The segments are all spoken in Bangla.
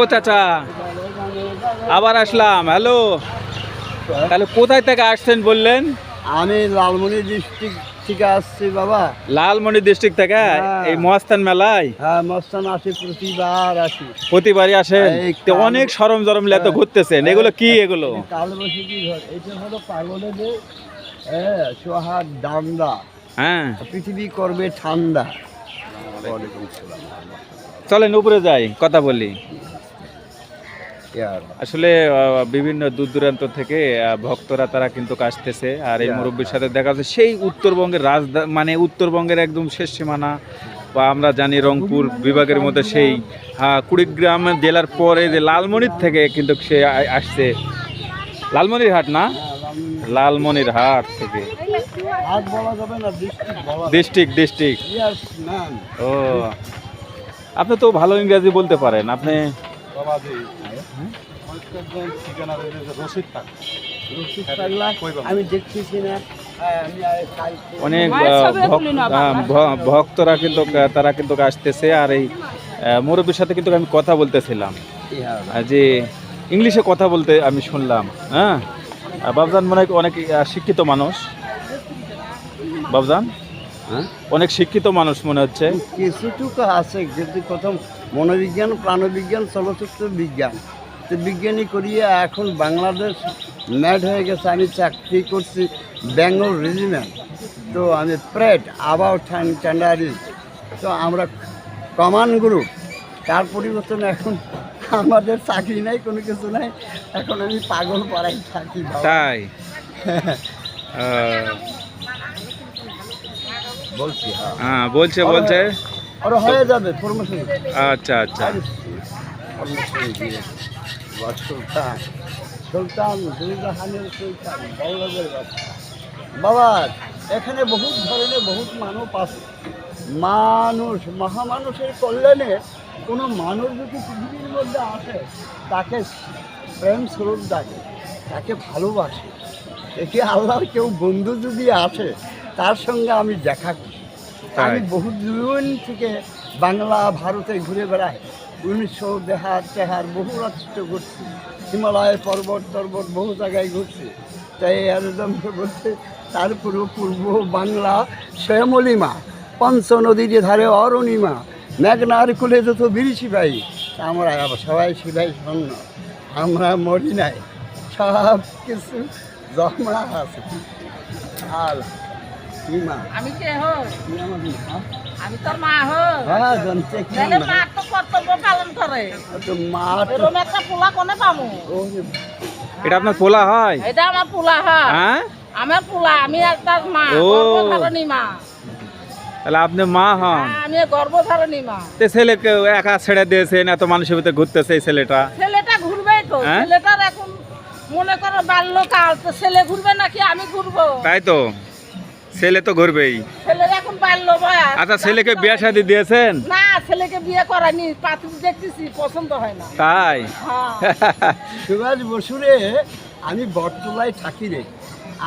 ও চাচা আবার আসলাম হ্যালো। তাহলে কোথায় থেকে আসছেন বললেন? আমি লালমনি ডিস্ট্রিক্ট থেকে আসছি বাবা। লালমনি ডিস্ট্রিক্ট থেকে? হ্যাঁ। এই মহাস্থান মেলায়? হ্যাঁ মস্তান আসি প্রতিবার আসি। প্রতিবারই আসেন? অনেক সরম জরম লেতো হ্যাঁ। ঘুরতেছেন। এগুলো কি এগুলো? এটা হলো পাগলেদের হ্যাঁ সোহাগ ডান্ডা হ্যাঁ। পৃথিবী করবে ঠান্ডা। চলেন উপরে যাই কথা বলি। আসলে বিভিন্ন দূর দূরান্ত থেকে ভক্তরা তারা কিন্তু আসতেছে আর এই মুরব্বীর সাথে দেখা যাচ্ছে সেই উত্তরবঙ্গের রাজধা মানে উত্তরবঙ্গের একদম শেষ সীমানা বা আমরা জানি রংপুর বিভাগের মধ্যে সেই হ্যাঁ কুড়িগ্রাম জেলার পরে যে লালমনির থেকে কিন্তু সে আসছে। লালমনির হাট না? লালমনির হাট থেকে। District district. ও আপনি তো ভালো ইংরাজি বলতে পারেন। আপনি হ্যাঁ, আমি আর খাই অনেক ভক্তরা কিন্তু তারা কিন্তু আসতেছে আর এই মুরব্বীর সাথে কিন্তু আমি কথা বলতেছিলাম। যে ইংলিশে কথা বলতে আমি শুনলাম হ্যাঁ? বাবজান মনে হয় অনেক শিক্ষিত মানুষ। বাবজান হ্যাঁ অনেক শিক্ষিত মানুষ মনে হচ্ছে। কিছুটুকু আছে কিন্তু প্রথম মনোবিজ্ঞান প্রাণবিজ্ঞান চলচ্চিত্র বিজ্ঞান। তো বিজ্ঞানী করিয়ে এখন বাংলাদেশ ম্যাড হয়ে গেছে। আমি চাকরি করছি বেঙ্গল রেজিমেন্ট তো আমি প্রেড আবাউ টেন্ডারি তো আমরা কমান গ্রুপ তার পরিবর্তন এখন আমাদের চাকরি নাই কোনো কিছু নাই। এখন আমি পাগল পাড়াই থাকি। তাই? হ্যাঁ। হ্যাঁ বলছে বলছে। হয়ে যাবে আচ্ছা আচ্ছা। বাবা এখানে বহুত ধরনের বহুত মানুষ আছে। মানুষ মহামানুষের কল্যাণে কোনো মানুষ যদি পৃথিবীর মধ্যে আসে তাকে প্রেম স্বরূপ ডাকে তাকে ভালোবাসে। একে আল্লাহর কেউ বন্ধু যদি আসে তার সঙ্গে আমি দেখা করি। আমি বহু দিন থেকে বাংলা ভারতে ঘুরে বেড়াই। উনিশশো দেহার চেহার বহু রাষ্ট্র ঘুরছি। হিমালয় পর্বত টর্বত বহু জায়গায় ঘুরছি। তাই একদম বলতে তার পূর্ব পূর্ব বাংলা শ্যামলিমা পঞ্চ নদীর ধারে অরণিমা মেঘনার কুলে যত বিরিশি ভাই আমরা সবাই সিলাই শূন্য আমরা মরি নাই। সব কিছু জমা আছে। আর আমি কে হো কি আমাদের মা? আমি তোর মা হো হ্যাঁ জানতে কি তাহলে মা? মা তো কর্তব্য পালন করে। মা এরকম একটা পোলা কোনে পামু? এটা আপনার পোলা হয়? এটা আমার পোলা হয়। হ্যাঁ? আমার পোলা আমি একটা মা। গর্ভধারণী মা। তাহলে আপনি মা হন। হ্যাঁ, আমি গর্ভধারণী মা। তে ছেলেকে একা ছেড়ে দিয়েছেন এত মানুষের ভিতরে ঘুরতেছে এই ছেলেটা? ছেলেটা ঘুরবেই তো। হ্যাঁ? ছেলেটার এখন মনে করো বাল্যকাল তো ছেলে ঘুরবে নাকি আমি ঘুরবো? তাই তো। ছেলে তো ঘুরবেই। এখন পারল আচ্ছা ছেলেকে বিয়ে শাদি দিয়েছেন? না ছেলেকে বিয়ে করানি পাত্র দেখতেছি পছন্দ হয় না। তাই? হ্যাঁ। সুভাষ বসুরে আমি বটতলায় থাকি রে।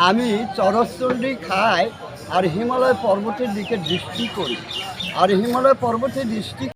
আমি চরচণ্ডী খাই আর হিমালয় পর্বতের দিকে দৃষ্টি করি। আর হিমালয় পর্বতের দৃষ্টি